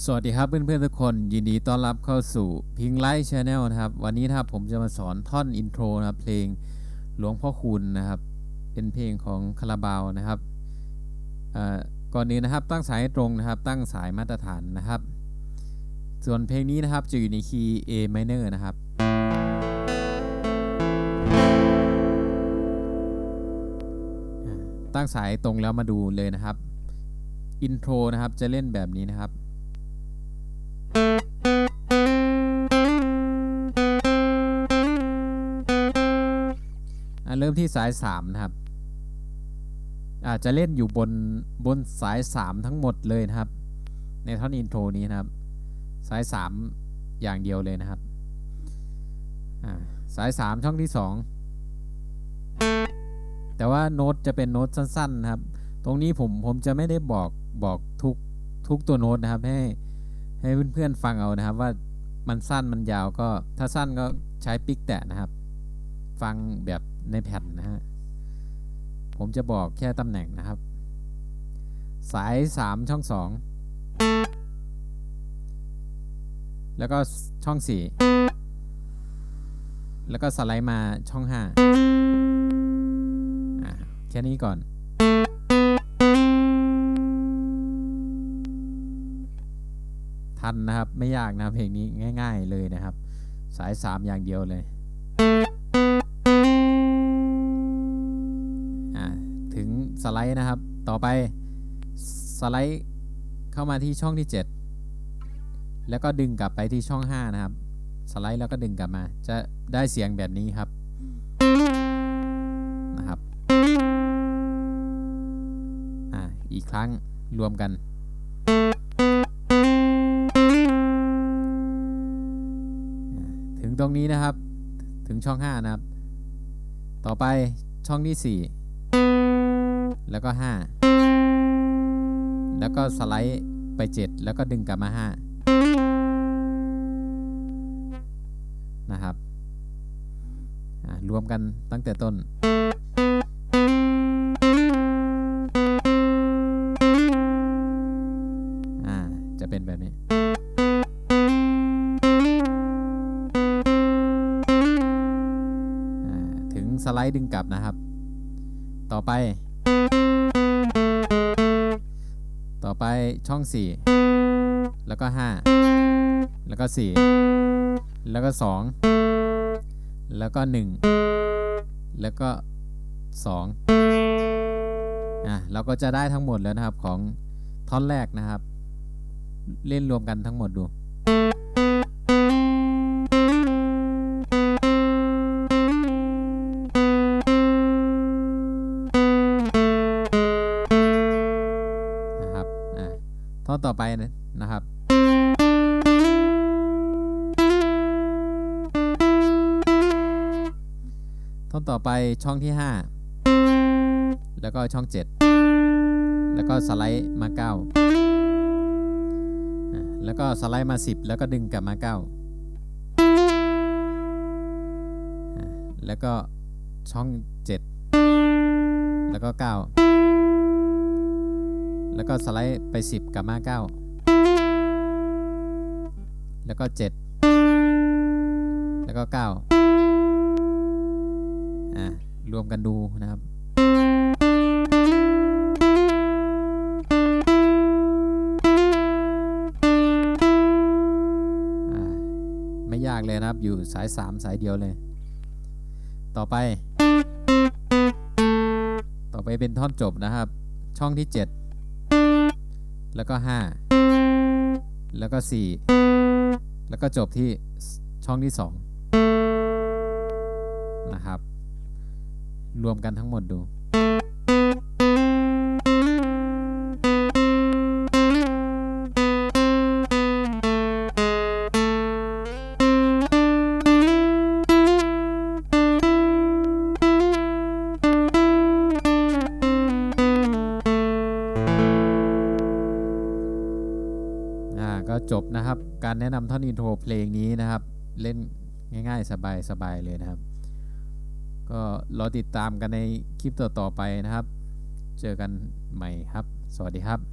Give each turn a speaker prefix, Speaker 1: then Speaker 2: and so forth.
Speaker 1: สวัสดีครับเพื่อนๆทุกคน ยินดีต้อนรับเข้าสู่พิงไลท์ชาแนลนะครับ วันนี้นะครับผมจะมาสอนท่อนอินโทรนะครับเพลงหลวงพ่อคุณนะครับ เป็นเพลงของคาราบาวนะครับก่อนอื่นนะครับตั้งสายตรงนะครับ ตั้งสายมาตรฐานนะครับ ส่วนเพลงนี้นะครับจะอยู่ในคีย์ A minor นะครับตั้งสายตรงแล้วมาดูเลยนะครับอินโทรนะครับจะเล่นแบบนี้นะครับ เริ่มที่สาย 3 นะครับ อาจจะเล่นอยู่บนบนสาย 3 ทั้งหมดเลยนะครับ ในท่อนอินโทรนี้นะครับ สาย 3 อย่างเดียวเลยนะครับอ่าสาย 3 ช่องที่ 2 แต่ว่าโน้ตจะเป็นโน้ตสั้นๆนะครับ ตรงนี้ผมผมจะไม่ได้บอกบอกทุกทุกตัวโน้ตนะครับให้ให้เพื่อนๆฟังเอานะครับว่ามันสั้นมันยาวก็ถ้าสั้นก็ใช้ปิกแตะนะครับ ฟังแบบ ในแผ่นนะฮะ ผมจะบอกแค่ตำแหน่งนะครับ สาย 3 ช่อง 2 แล้วก็ช่อง 4 แล้วก็สไลด์มาช่อง 5 อะแค่นี้ก่อนทันนะครับ ไม่ยากนะเพลงนี้ง่าย ๆเลยนะครับ สาย 3 อย่างเดียวเลย สไลด์นะครับ ต่อไปสไลด์เข้ามาที่ช่องที่ 7 แล้วก็ดึงกลับไปที่ช่อง 5 นะครับ สไลด์แล้วก็ดึงกลับมา จะได้เสียงแบบนี้ครับนะครับอ่าอีกครั้งรวมกันถึงตรงนี้นะครับ ถึงช่อง 5 นะครับ ต่อไปช่องที่ 4 แล้วก็ 5 แล้วก็สไลด์ไป 7 แล้วก็ดึงกลับมา 5 นะครับรวมกันตั้งแต่ต้นอ่าจะเป็นแบบนี้อ่าถึงสไลด์ดึงกลับนะครับ ต่อไป ต่อไปช่อง 4 แล้วก็ 5 แล้วก็ 4 แล้วก็ 2 แล้วก็ 1 แล้วก็ 2อะเราก็จะได้ทั้งหมดแล้วนะครับของท่อนแรกนะครับ เล่นรวมกันทั้งหมดดู ท่อนต่อไปนะครับท่อนต่อไปช่องที่ 5 แล้วก็ช่อง 7 แล้วก็สไลด์มา9อ่าแล้วก็สไลด์มา 10 แล้วก็ดึงกลับมา9อ่าแล้วก็ช่อง 7 แล้วก็ 9 แล้วก็สไลด์ไป 10 กับมา9แล้วก็ 7 แล้วก็ 9 อะ รวมกันดูนะครับ ไม่ยากเลยนะครับ อยู่สาย 3 สายเดียวเลย ต่อไป ต่อไปเป็นท่อนจบนะครับ ช่องที่ 7 แล้วก็ 5 แล้วก็ 4 แล้วก็จบที่ช่องที่ 2 นะครับ รวมกันทั้งหมดดู ก็จบนะครับ การแนะนำท่อนอินโทรเพลงนี้นะครับ เล่นง่าย ๆ สบายๆเลยนะครับ ก็รอติดตามกันในคลิปต่อๆไปนะครับ เจอกันใหม่ครับ สวัสดีครับ